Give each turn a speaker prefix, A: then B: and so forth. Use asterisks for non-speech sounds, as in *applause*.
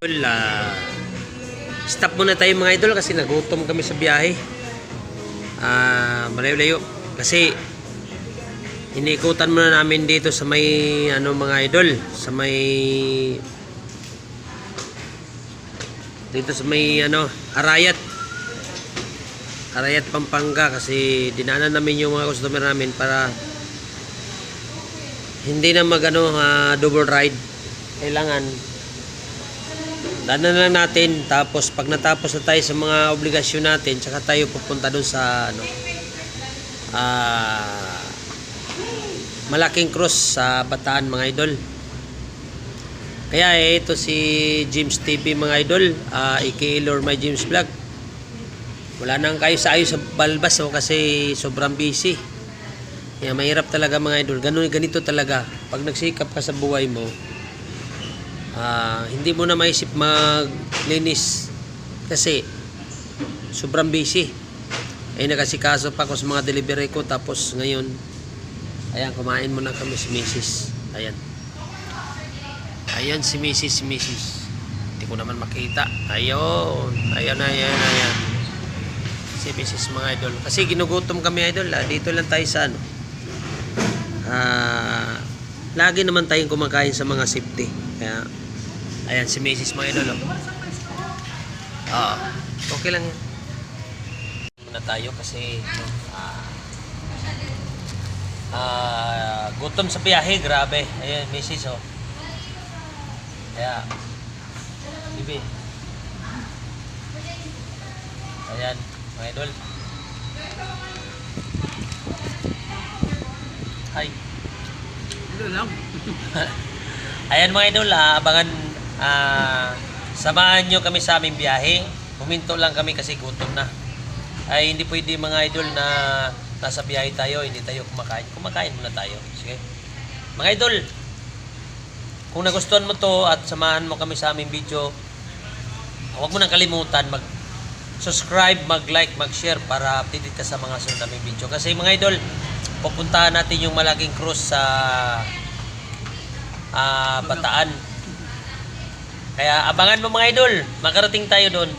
A: Idol, ah, stop muna tayo mga idol kasi nagutom kami sa biyahe. Ah, malayo-layo. Kasi iniikutan muna namin dito sa may ano mga idol, sa may dito sa may ano, Arayat. Arayat Pampanga kasi dinanan namin yung mga customer namin para hindi na magano ah, double ride. Kailangan Danan lang natin tapos pag natapos na tayo sa mga obligasyon natin tsaka tayo pupunta doon sa ano ah malaking cross sa Bataan mga idol. Kaya eh, ito si James TV mga idol, uh, aka Lord My James Vlog. Wala nang kayo sa ayo sa balbas oh, kasi sobrang busy. Kaya mahirap talaga mga idol. Ganun, ganito talaga. Pag nagsikap ka sa buhay mo, ah, hindi mo na maisip maglinis kasi sobrang busy. Ay nakasikaso pa ako sa mga delivery ko tapos ngayon ayan kumain muna kami si Mrs. Ayan. Ayan si Mrs. si Mrs. Hindi ko naman makita. Ayun. Ayan, ayan, ayan. Si Mrs. mga idol. Kasi ginugutom kami idol. Ah. Dito lang tayo sa ano. Ah, lagi naman tayong kumakain sa mga safety. Kaya, ayan si Mrs. mga idol. Oh. Ah, okay lang yan. Muna tayo kasi ah, ah, gutom sa biyahe, grabe. Ayan, Mrs. Oh. Kaya, bibi. Ayan, mga idol. Hi. *laughs* Ayan mga idol, ah, abangan, ah, samahan nyo kami sa aming biyahe. Huminto lang kami kasi gutom na. Ay hindi pwede mga idol na nasa biyahe tayo, hindi tayo kumakain. Kumakain muna tayo. Sige. Mga idol, kung nagustuhan mo to at samahan mo kami sa aming video, huwag mo nang kalimutan mag subscribe, mag-like, mag-share para updated ka sa mga sunod naming video. Kasi mga idol, pupuntahan natin yung malaking cruise sa ah, Bataan. Kaya abangan mo mga idol, makarating tayo doon.